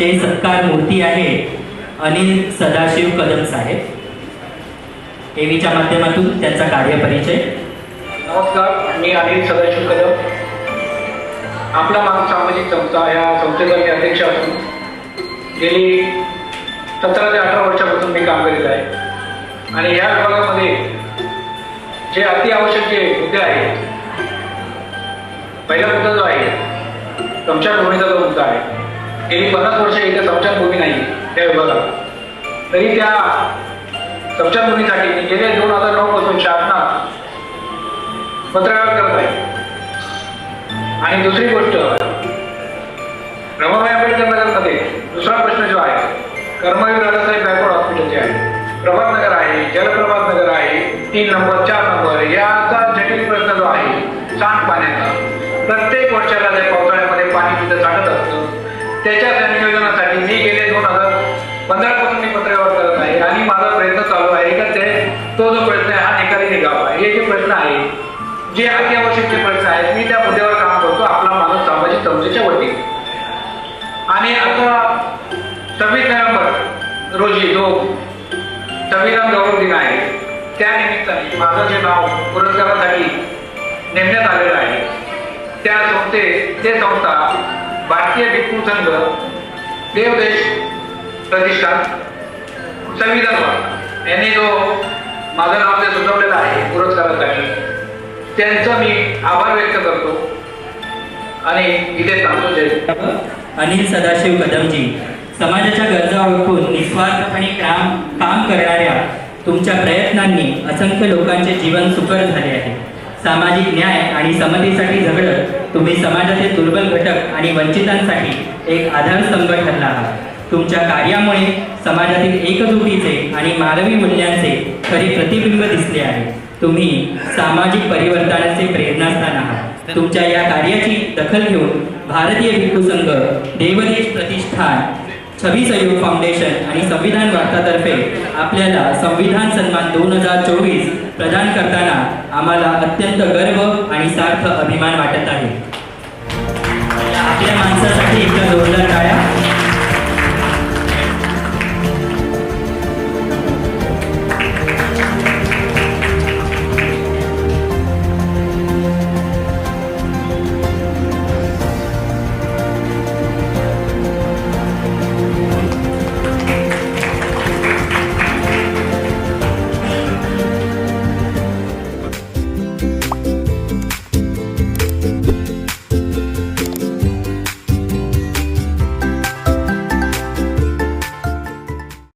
चे सत्कार मूर्ती आहे अनिल सदाशिव कदम साहेब. एवीच्या माध्यमातून त्यांचा कार्यपरिचय. नमस्कार मी अनिल सदाशिव कदम. आपला माग सामाजिक संस्था या संस्थेचा मी अध्यक्ष असून गेली सतरा ते अठरा वर्षापासून मी काम करीत आहे. आणि या विभागामध्ये जे अति आवश्यक जे मुद्दे आहेत पहिला मुद्दा जो आहे स्मशानभूमीचा जो मुद्दा आहे. गेली पन्नास वर्ष इथे स्मशानभूमी नाही त्या विभागात. तरी त्या स्मशानभूमीसाठी मी गेले दोन हजार नऊ पासून शासनात पत्रकार करत आहे. आणि दुसरी गोष्ट रमाबाई आंबेडकर नगरमध्ये दुसरा प्रश्न जो आहे कर्मवीर दादासाहेब गायकवाड हॉस्पिटलचे आहे. प्रभात नगर आहे जलप्रभात नगर आहे तीन नंबर चार नंबर याचा जटिल प्रश्न जो आहे सांडपाण्याचा. प्रत्येक वर्षाला पावसाळ्यामध्ये पाणी तिथं साठत त्याच्या संयोजनासाठी मी गेले दोन हजार पंधरा पासून मी पत्रव्यवहार करत आहे आणि माझा प्रयत्न चालू आहे. का ते तो जो प्रश्न आहे हा निकाली निघावा हे जे प्रश्न आहे जे अत्यावश्यकचे प्रश्न आहेत मी त्या मुद्द्यावर काम करतो. आपला माणूस सामाजिक संस्थेच्या वतीने. आणि आता सव्वीस नोव्हेंबर रोजी जो संविधान गौरव दिन आहे त्या निमित्ताने माझं जे नाव पुरस्कारासाठी नेमण्यात आलेलं आहे त्या संस्थे ते संस्था भारतीय भिक्खू संघ देवदेश प्रतिष्ठान संविधान यांनी जो माझं नाव ते सुचवलेलं आहे पुरस्कारासाठी त्यांचा मी आभार व्यक्त करतो. आणि इथे थांबतो अनिल सदाशिव कदमजी समाजाच्या गरजा ओळखून निस्वार्थपणे काम काम करणाऱ्या तुमच्या प्रयत्नांनी असंख्य लोकांचे जीवन सुकर झाले आहे. सामाजिक न्याय आणि समतेसाठी झगडत तुम्ही समाजातील दुर्बल घटक आणि वंचितांसाठी एक आधारस्तंभ ठरला आहात. तुमच्या कार्यामुळे समाजातील एकजुटीचे आणि मानवी मूल्यांचे खरे प्रतिबिंब दिसले आहे. तुम्ही सामाजिक परिवर्तनाचे प्रेरणास्थान आहात. तुमच्या या कार्याची दखल घेऊन भारतीय भिक्खू संघ देवदेश प्रतिष्ठान छवी सहयोग फाउंडेशन आणि संविधान वार्तातर्फे आपल्याला संविधान सन्मान दोन हजार चोवीस प्रदान करताना आम्हाला अत्यंत गर्व आणि सार्थ अभिमान वाटत आहे. आपल्या माणसासाठी एकदा